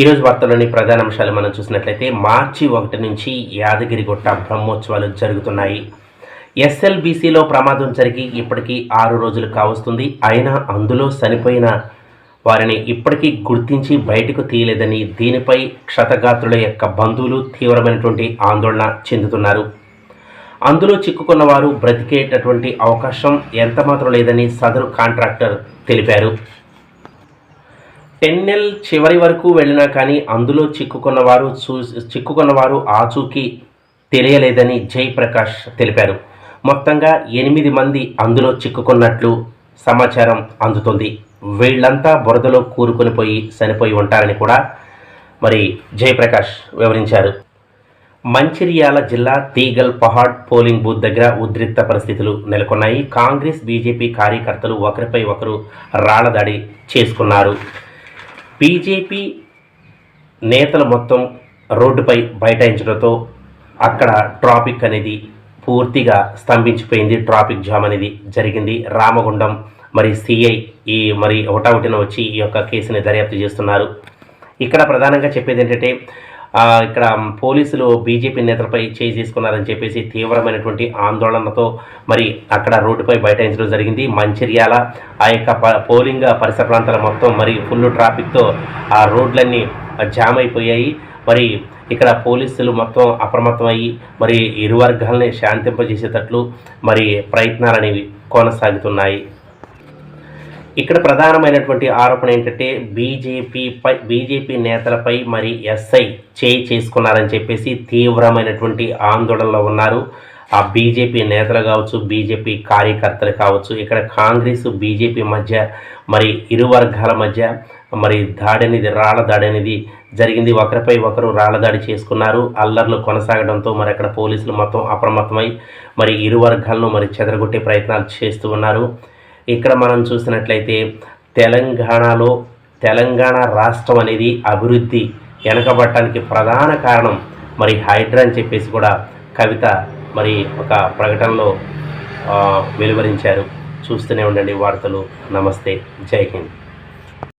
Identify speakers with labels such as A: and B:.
A: ఈరోజు వార్తల్లోని ప్రధాన అంశాలు మనం చూసినట్లయితే మార్చి ఒకటి నుంచి యాదగిరిగుట్ట బ్రహ్మోత్సవాలు జరుగుతున్నాయి. ఎస్ఎల్బీసీలో ప్రమాదం జరిగి ఇప్పటికీ ఆరు రోజులు కావస్తుంది. అయినా అందులో చనిపోయిన వారిని ఇప్పటికీ గుర్తించి బయటకు తీయలేదని దీనిపై క్షతగాత్రుల యొక్క బంధువులు తీవ్రమైనటువంటి ఆందోళన చెందుతున్నారు. అందులో చిక్కుకున్న వారు బ్రతికేటటువంటి అవకాశం ఎంతమాత్రం లేదని సదరు కాంట్రాక్టర్ తెలిపారు. టెన్నెల్ చివరి వరకు వెళ్ళినా కానీ అందులో చిక్కుకున్న వారు చూ చిక్కుకున్న వారు ఆచూకీ తెలియలేదని జయప్రకాష్ తెలిపారు. మొత్తంగా ఎనిమిది మంది అందులో చిక్కుకున్నట్లు సమాచారం అందుతుంది. వీళ్ళంతా బురదలో కూరుకొని పోయి చనిపోయి ఉంటారని కూడా మరి జయప్రకాష్ వివరించారు. మంచిర్యాల జిల్లా తీగల్ పహాడ్ పోలింగ్ బూత్ దగ్గర ఉద్రిక్త పరిస్థితులు నెలకొన్నాయి. కాంగ్రెస్ బీజేపీ కార్యకర్తలు ఒకరిపై ఒకరు రాళ్ళదాడి చేసుకున్నారు. బీజేపీ నేతలు మొత్తం రోడ్డుపై బైఠాయించడంతో అక్కడ ట్రాఫిక్ అనేది పూర్తిగా స్తంభించిపోయింది. ట్రాఫిక్ జామ్ అనేది జరిగింది. రామగుండం మరి సిఐ ఈ మరి ఒకటావుటిన వచ్చి ఈ యొక్క కేసుని దర్యాప్తు చేస్తున్నారు. ఇక్కడ ప్రధానంగా చెప్పేది ఏంటంటే ఇక్కడ పోలీసులు బీజేపీ నేతలపై చేయి తీసుకున్నారని చెప్పేసి తీవ్రమైనటువంటి ఆందోళనతో మరి అక్కడ రోడ్డుపై బైఠాయించడం జరిగింది. మంచిర్యాల ఆ యొక్క ప- పోలింగ్ పరిసర ప్రాంతాల మొత్తం మరి ఫుల్ ట్రాఫిక్తో ఆ రోడ్లన్నీ జామ్ అయిపోయాయి. మరి ఇక్కడ పోలీసులు మొత్తం అప్రమత్తమయ్యి మరి ఇరు వర్గాలని శాంతింపజేసేటట్లు మరి ప్రయత్నాలు అనేవి కొనసాగుతున్నాయి. ఇక్కడ ప్రధానమైనటువంటి ఆరోపణ ఏంటంటే బీజేపీపై బీజేపీ నేతలపై మరి ఎస్ఐ చేయి చేసుకున్నారని చెప్పేసి తీవ్రమైనటువంటి ఆందోళనలో ఉన్నారు. ఆ బీజేపీ నేతలు కావచ్చు బీజేపీ కార్యకర్తలు కావచ్చు ఇక్కడ కాంగ్రెస్ బీజేపీ మధ్య మరి ఇరు వర్గాల మధ్య మరి దాడి అనేది రాళ్ళ దాడి అనేది జరిగింది. ఒకరిపై ఒకరు రాళ్ళ దాడి చేసుకున్నారు. అల్లర్లు కొనసాగడంతో మరి అక్కడ పోలీసులు మొత్తం అప్రమత్తమై మరి ఇరు వర్గాలను మరి చెదరగొట్టే ప్రయత్నాలు చేస్తూ ఉన్నారు. ఇక్కడ మనం చూసినట్లయితే తెలంగాణలో తెలంగాణ రాష్ట్రం అనేది అభివృద్ధి వెనకబడటానికి ప్రధాన కారణం. మరి హైడ్రా అని చెప్పేసి కూడా కవిత మరి ఒక ప్రకటనలో వెలువరించారు. చూస్తూనే ఉండండి వార్తలు. నమస్తే. జై హింద్.